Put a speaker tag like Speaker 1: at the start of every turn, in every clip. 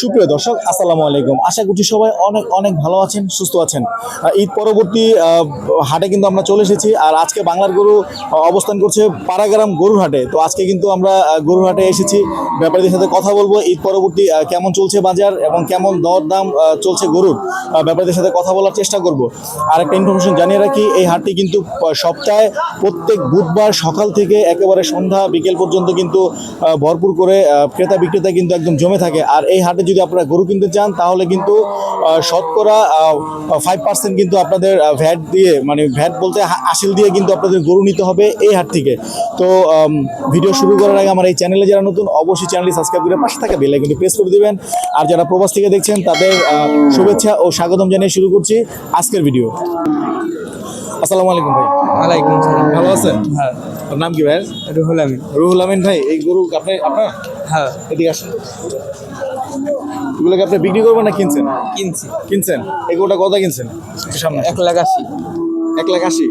Speaker 1: সুপ্রিয় দর্শক, আসসালামু আলাইকুম। আশা করছি সবাই অনেক অনেক ভালো আছেন, সুস্থ আছেন। ঈদ পরবর্তী হাটে কিন্তু আমরা চলে এসেছি। আর আজকে বাংলার গরু অবস্থান করছে পাড়াগ্রাম গরুর হাটে। তো আজকে কিন্তু আমরা গরুর হাটে এসেছি। ব্যাপারীদের সাথে কথা বলব, ঈদ পরবর্তী কেমন চলছে বাজার এবং কেমন দর দাম চলছে গরুর। ব্যাপারীদের সাথে কথা বলার চেষ্টা করব। আর একটা ইনফরমেশন জানিয়ে রাখি, এই হাটটি কিন্তু সপ্তাহে প্রত্যেক বুধবার সকাল থেকে একেবারে সন্ধ্যা বিকেল পর্যন্ত কিন্তু ভরপুর করে ক্রেতা বিক্রেতা কিন্তু একদম জমে থাকে। আর এই হাটে যদি আপনারা গরু কিনতে চান তাহলে কিন্তু শতকরা ফাইভ পার্সেন্ট কিন্তু আপনাদের ভ্যাট দিয়ে মানে ভ্যাট বলতে আসিল দিয়ে কিন্তু আপনাদের গরু নিতে হবে এই হাট থেকে। তো ভিডিও শুরু করার আগে আমার এই চ্যানেলে যারা নতুন অবশ্যই চ্যানেলটি সাবস্ক্রাইব করে পাশে থাকা বেলে কিন্তু প্রেস করে দিবেন। আর যারা প্রবাস থেকে দেখছেন তাদের শুভেচ্ছা ও স্বাগতম জানিয়ে শুরু করছি আজকের ভিডিও আসসালামু আলাইকুম ভাই।
Speaker 2: ওয়ালাইকুম সালাম।
Speaker 1: ভালো আছেন?
Speaker 2: হ্যাঁ।
Speaker 1: আপনার নাম কি ভাই?
Speaker 2: রুহুল আমিন।
Speaker 1: রুহুল আমিন ভাই এই গরু আপনি আপনার?
Speaker 2: হ্যাঁ।
Speaker 1: এদিকে আসুন। এগুলোকে আপনি বিক্রি করবেন না কিনছেন?
Speaker 2: কিনছি।
Speaker 1: কিনছেন? এই গরুটা কত কিনছেন? সামনে
Speaker 2: এক লাখ আশি।
Speaker 1: এক লাখ আশি?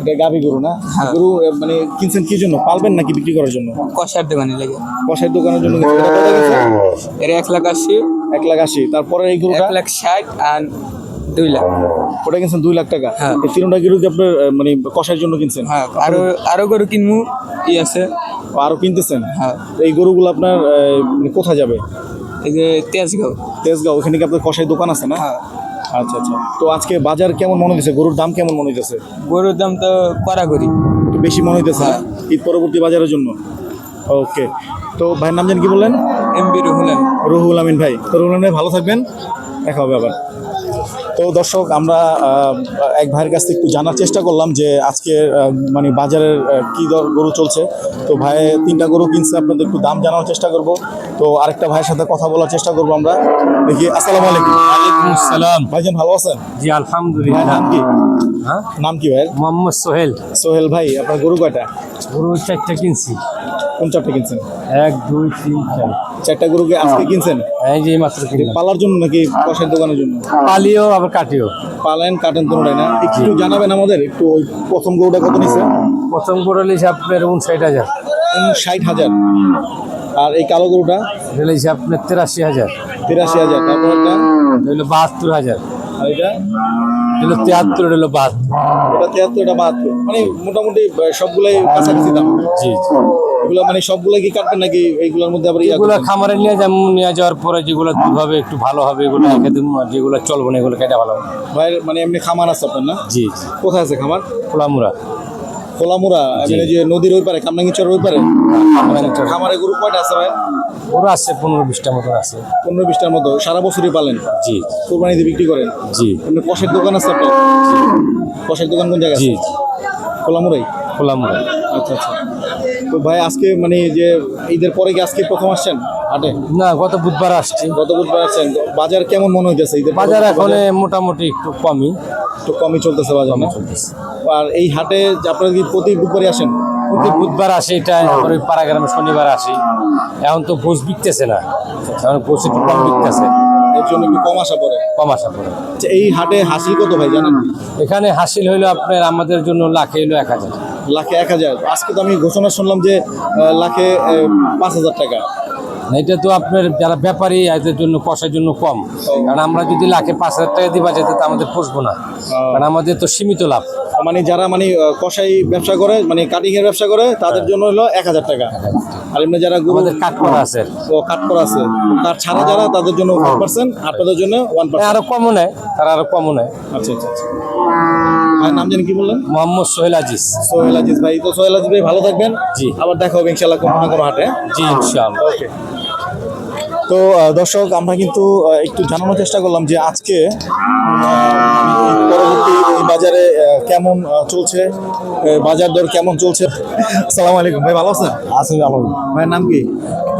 Speaker 1: এটা গাভি গরু না?
Speaker 2: হ্যাঁ।
Speaker 1: গরু মানে কিনছেন কি জন্য? পালবেন নাকি বিক্রি করার জন্য?
Speaker 2: কষার দোকানে লেগে।
Speaker 1: কষাই দোকানের জন্য এটা
Speaker 2: এর এক লাখ আশি।
Speaker 1: এক লাখ আশি। তারপরে এই গরুটা?
Speaker 2: এক লাখ ষাট আর দুই লাখ।
Speaker 1: ওটা কিনছেন দুই লাখ টাকা?
Speaker 2: হ্যাঁ।
Speaker 1: এই তিনটা গরু কি আপনার মানে কষাইয়ের জন্য কিনছেন?
Speaker 2: হ্যাঁ আরও আরও গরু কিনবো। ই আছে।
Speaker 1: আরও কিনতেছেন?
Speaker 2: হ্যাঁ।
Speaker 1: এই গরুগুলো আপনার মানে কোথায় যাবে?
Speaker 2: এই যে তেজগাঁও।
Speaker 1: তেজগাঁও ওখানে কি আপনার কষাই দোকান আছে না?
Speaker 2: হ্যাঁ।
Speaker 1: আচ্ছা আচ্ছা। তো আজকে বাজার কেমন মনে হইতেছে? গরুর দাম কেমন মনে হইতেছে?
Speaker 2: গরুর দাম তো কড়াকড়ি।
Speaker 1: একটু বেশি মনে হইতেছে না?
Speaker 2: হ্যাঁ।
Speaker 1: ঈদ পরবর্তী বাজারের জন্য? ওকে। তো ভাইয়ের নাম জান কি বললেন?
Speaker 2: এম বি রুহুল
Speaker 1: রুহুল আমিন ভাই। তো রুহুল আমিন ভাই ভালো থাকবেন। দেখা হবে আবার। তো দর্শক আমরা এক ভাইয়ের কাছ থেকে একটু জানার চেষ্টা করলাম যে আজকে মানে বাজারের কি দর গরু চলছে। তো ভাই তিনটা গরু কিনছে আপনাদের একটু দাম জানার চেষ্টা করব। তো আরেকটা ভাইয়ের সাথে কথা বলার চেষ্টা করব আমরা। দেখি আসসালামু আলাইকুম।
Speaker 3: ওয়ালাইকুম আসসালাম।
Speaker 1: ভাইজান ভালো আছেন?
Speaker 3: জি আলহামদুলিল্লাহ।
Speaker 1: নাম কি?
Speaker 3: হ্যাঁ?
Speaker 1: নাম কি ভাই
Speaker 3: মোহাম্মদ সোহেল।
Speaker 1: সোহেল ভাই আপনার গরু কয়টা?
Speaker 3: গরু চারটা কিনছি।
Speaker 1: কোন চারটা কিনছেন?
Speaker 3: এক দুই তিন চার।
Speaker 1: চারটা গরুকে আজকে কিনছেন?
Speaker 3: এই যে মাত্র
Speaker 1: পালার জন্য নাকি কষার দোকানের জন্য?
Speaker 3: পালিও আবার কাটিও।
Speaker 1: পালেন কাটেন তোমরাই না? একটু জানাবেন আমাদের একটু ওই প্রথম গরুটা কত নিছে?
Speaker 3: প্রথম গরু লিছে আপনার উনষাট হাজার।
Speaker 1: ষাট হাজার। আর এই কালো গরুটা?
Speaker 3: লিছে আপনার তেরাশি হাজার।
Speaker 1: তিরাশি হাজার। তারপর একটা
Speaker 3: হইল বাহাত্তর হাজার।
Speaker 1: আর এটা?
Speaker 3: হইল তিয়াত্তর হইল বাহাত্তর।
Speaker 1: এটা তিয়াত্তর এটা বাহাত্তর। মানে মোটামুটি সবগুলাই কাছাকাছি দাম।
Speaker 3: জি।
Speaker 1: এগুলো মানে সবগুলাই কি কাটবেন নাকি এইগুলোর মধ্যে আবার করবেন?
Speaker 3: খামারে নিয়ে যেমন নিয়ে যাওয়ার পরে যেগুলো দুধ একটু ভালো হবে এগুলো একদিন যেগুলো চলবে না এগুলো কেটে ভালো হবে।
Speaker 1: ভাইয়ের মানে এমনি খামার আছে আপনার না?
Speaker 3: জি
Speaker 1: কোথায় আছে খামার?
Speaker 3: খোলামুরা
Speaker 1: খোলামুড়া মানে যে নদীর ওই পারে কামরাঙ্গিচর ওই পারে? খামারে গরু কয়টা আছে ভাই?
Speaker 3: গরু আছে পনেরো বিশটা মতো আছে।
Speaker 1: পনেরো বিশটার মতো সারা বছরই পালেন?
Speaker 3: জি।
Speaker 1: কোরবানিতে বিক্রি করেন?
Speaker 3: জি।
Speaker 1: এমনি কষের দোকান আছে আপনার? কষের দোকান কোন জায়গায়
Speaker 3: জি
Speaker 1: আছে খোলামুড়াই। আচ্ছা আচ্ছা। তো ভাই আজকে মানে যে ঈদের পরে কি আজকে প্রথম আসছেন হাটে?
Speaker 3: না গত বুধবার আসছি।
Speaker 1: গত বুধবার আসছেন। বাজার কেমন মনে হইতেছে ঈদের
Speaker 3: বাজার এখন মোটামুটি একটু কমই।
Speaker 1: একটু কমই চলতেছে বাজার না?
Speaker 3: চলতেছে।
Speaker 1: আর এই হাটে আপনারা কি প্রতি বুধবারই আসেন?
Speaker 3: প্রতি বুধবার আসে এটা তারপরে পাড়াগ্রামে শনিবার আসি। এখন তো ভোজ বিকতেছে না। এখন ভোজ একটু কম বিকতেছে।
Speaker 1: এর জন্য একটু কম আসা পড়ে।
Speaker 3: কম আসা পড়ে।
Speaker 1: আচ্ছা, এই হাটে হাসিল কত ভাই জানেন?
Speaker 3: এখানে হাসিল হইল আপনার আমাদের জন্য লাখে হইল এক হাজার।
Speaker 1: লাখে এক হাজার। আজকে তো আমি ঘোষণা শুনলাম যে লাখে পাঁচ হাজার টাকা।
Speaker 3: এটা তো আপনার যারা ব্যাপারী এদের জন্য কষার জন্য কম। কারণ আমরা যদি লাখে পাঁচ হাজার টাকা দিবা যেতে তো আমাদের পুষবো না। কারণ আমাদের তো সীমিত লাভ।
Speaker 1: মানে যারা মানে কষাই ব্যবসা করে মানে কাটিংয়ের ব্যবসা করে তাদের জন্য হলো এক হাজার টাকা। আর এমনি যারা গরু
Speaker 3: আমাদের কাট করা আছে।
Speaker 1: ও কাট করা আছে কাট ছাড়া যারা তাদের জন্য ওয়ান পার্সেন্ট আপনাদের জন্য ওয়ান পার্সেন্ট
Speaker 3: আরও কমও নেয় তারা আরও কমও নেয়।
Speaker 1: আচ্ছা আচ্ছা আচ্ছা। ভাই নাম জানি কি বললেন?
Speaker 3: মোহাম্মদ সোহেল আজিজ।
Speaker 1: সোহেল আজিজ। ভাই তো সোহেল আজিজ ভাই ভালো থাকবেন।
Speaker 3: জি।
Speaker 1: আবার দেখা হবে ইনশাল্লাহ কোনো না কোনো হাটে।
Speaker 3: জি ইনশাআল্লাহ।
Speaker 1: ওকে। তো দর্শক আমরা কিন্তু একটু জানানোর চেষ্টা করলাম যে আজকে পরবর্তী এই বাজারে কেমন চলছে বাজার দর কেমন চলছে? আসসালামু আলাইকুম ভাই ভালো আছেন?
Speaker 3: আসলে ভালো
Speaker 1: ভাইয়ের নাম কি?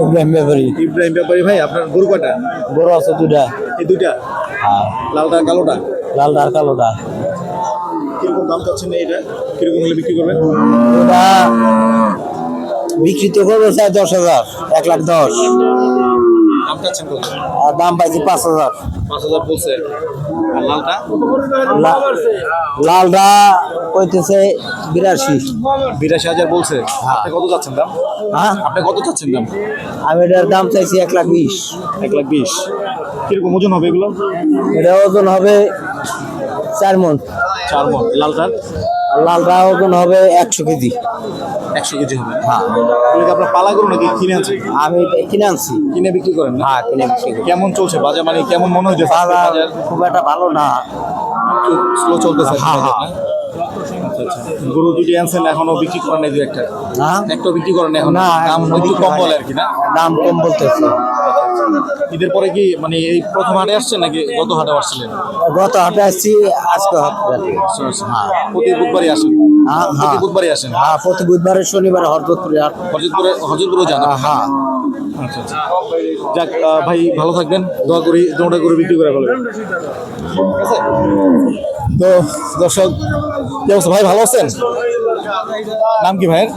Speaker 3: ইব্রাহিম ব্যাপারী।
Speaker 1: ইব্রাহিম ব্যাপারী ভাই আপনার গরু কয়টা?
Speaker 3: বড় আছে দুটা
Speaker 1: এই দুইটা? লালটা কালোটা?
Speaker 3: লাল আর কালোটা।
Speaker 1: কীরকম দাম চাচ্ছেন এইটা কীরকম হলে বিক্রি করবেন?
Speaker 3: বিক্রি তো করব স্যার দশ হাজার এক লাখ দশ।
Speaker 1: চাচ্ছেন কত
Speaker 4: আর দাম পাইছি পাঁচ হাজার।
Speaker 1: পাঁচ হাজার বলছে। আর লালটা?
Speaker 4: লালটা কইতেছে বিরাশি।
Speaker 1: বিরাশি হাজার বলছে। আপনি কত চাচ্ছেন দাম?
Speaker 4: হ্যাঁ?
Speaker 1: আপনি কত চাচ্ছেন দাম?
Speaker 4: আমি এটার দাম চাইছি এক লাখ বিশ।
Speaker 1: এক লাখ বিশ। কীরকম ওজন হবে এগুলো?
Speaker 4: এটা ওজন হবে চার মন।
Speaker 1: চার মন। লালটার?
Speaker 4: লালটা ওজন হবে একশো কেজি।
Speaker 1: একশো কেজি হবে। হ্যাঁ। আপনার পালা গরু নাকি কিনে আনছেন?
Speaker 4: আমি কিনে আনছি।
Speaker 1: কিনে বিক্রি করেন
Speaker 4: হ্যাঁ কিনে বিক্রি করি।
Speaker 1: কেমন চলছে বাজার? মানে কেমন মনে হচ্ছে
Speaker 4: বাজার খুব একটা ভালো না।
Speaker 1: স্লো চলতেছে
Speaker 4: হ্যাঁ, হ্যাঁ।
Speaker 1: গরু দুটি আনছেন এখনও বিক্রি করেন নাই দু একটা।
Speaker 4: হ্যাঁ।
Speaker 1: একটা বিক্রি করেন এখন।
Speaker 4: না
Speaker 1: দাম একটু কম বলে আর কি না?
Speaker 4: দাম কম বলতেছে।
Speaker 1: ঈদের পরে কি মানে এই প্রথম হাটে আসছেন নাকি গত হাটে আসছিলেন?
Speaker 4: গত হাটে আসছি আজকে হাটে হ্যাঁ।
Speaker 1: প্রতি বুধবারই আসেন?
Speaker 4: হ্যাঁ,
Speaker 1: প্রতি
Speaker 4: হ্যাঁ।
Speaker 1: বুধবারই আসেন?
Speaker 4: হ্যাঁ প্রতি বুধবারে শনিবারে হরদপুরে হাট।
Speaker 1: হজরতপুরে হজরতপুরেও যান
Speaker 4: হ্যাঁ
Speaker 1: আচ্ছা আচ্ছা। যাক ভাই ভালো থাকবেন। দোয়া করি দোটা করে বিক্রি করে ফেলবেন। তো দর্শক ভাই ভালো আছেন? নাম কি ভাইয়ের?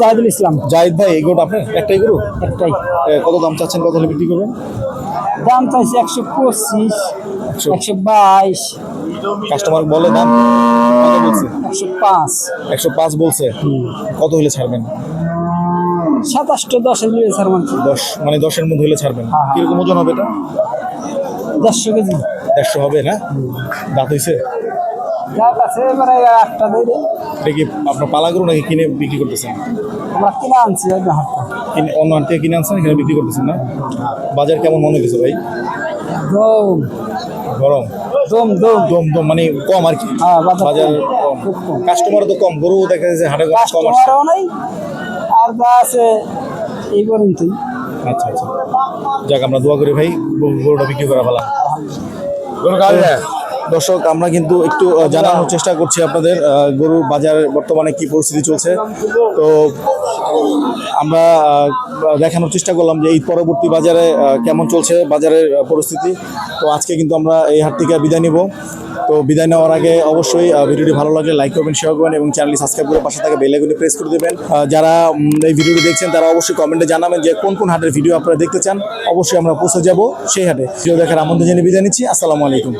Speaker 4: জাহিদুল ইসলাম।
Speaker 1: জাহিদ ভাই এই গরুটা আপনার? একটাই গরু?
Speaker 4: একটাই।
Speaker 1: কত দাম চাচ্ছেন? কত হলে বিক্রি করবেন?
Speaker 4: দাম চাইছি একশো পঁচিশ একশো বাইশ।
Speaker 1: কাস্টমার বলে দাম? কত বলছে?
Speaker 4: একশো পাঁচ।
Speaker 1: একশো পাঁচ বলছে। কত হলে ছাড়বেন?
Speaker 4: সাতাশটা দশ হাজার স্যার মানে
Speaker 1: দশ মানে দশের মধ্যে হলে ছাড়বেন। কীরকম ওজন হবে এটা?
Speaker 4: দেড়শো কেজি।
Speaker 1: দেড়শো হবে না? দাঁত হয়েছে
Speaker 4: যার কাছে এবারে একটা দেয়
Speaker 1: এটা কি আপনার পালা গরু নাকি কিনে বিক্রি করতেছেন?
Speaker 4: আমরা কিনে আনছি
Speaker 1: কিনে অন্য থেকে কিনে আনছেন এখানে বিক্রি করতেছেন না? বাজার কেমন মনে হচ্ছে ভাই? গরম?
Speaker 4: দম দম।
Speaker 1: দম দম মানে কম আর কি।
Speaker 4: হ্যাঁ, বাজার
Speaker 1: কাস্টমার তো কম গরু দেখা যাচ্ছে হাটে কম আসছে।
Speaker 4: কাস্টমারও আর যা আছে এই পর্যন্তই।
Speaker 1: আচ্ছা আচ্ছা। যাক আমরা দোয়া করি ভাই গরুটা বিক্রি করা ভালো। দর্শক, আমরা কিন্তু একটু জানানোর চেষ্টা করছি আপনাদের গরুর বাজারের বর্তমানে কি পরিস্থিতি চলছে। তো, আমরা দেখানোর চেষ্টা করলাম যে এই পরবর্তী বাজারে কেমন চলছে বাজারের পরিস্থিতি। তো আজকে কিন্তু আমরা এই হাট থেকে বিদায় নিব। তো বিদায় নেওয়ার আগে অবশ্যই ভিডিওটি ভালো লাগলে লাইক করবেন শেয়ার করবেন এবং চ্যানেলটি সাবস্ক্রাইব করে পাশে থাকা বেল প্রেস করে দেবেন। যারা এই ভিডিওটি দেখছেন, তারা অবশ্যই কমেন্টে জানাবেন যে কোন কোন হাটের ভিডিও আপনারা দেখতে চান। অবশ্যই আমরা পৌঁছে যাব সেই হাটে। ভিডিও দেখার আমন্ত্রণ জানিয়ে বিদায় নিচ্ছি। আসসালামু আলাইকুম।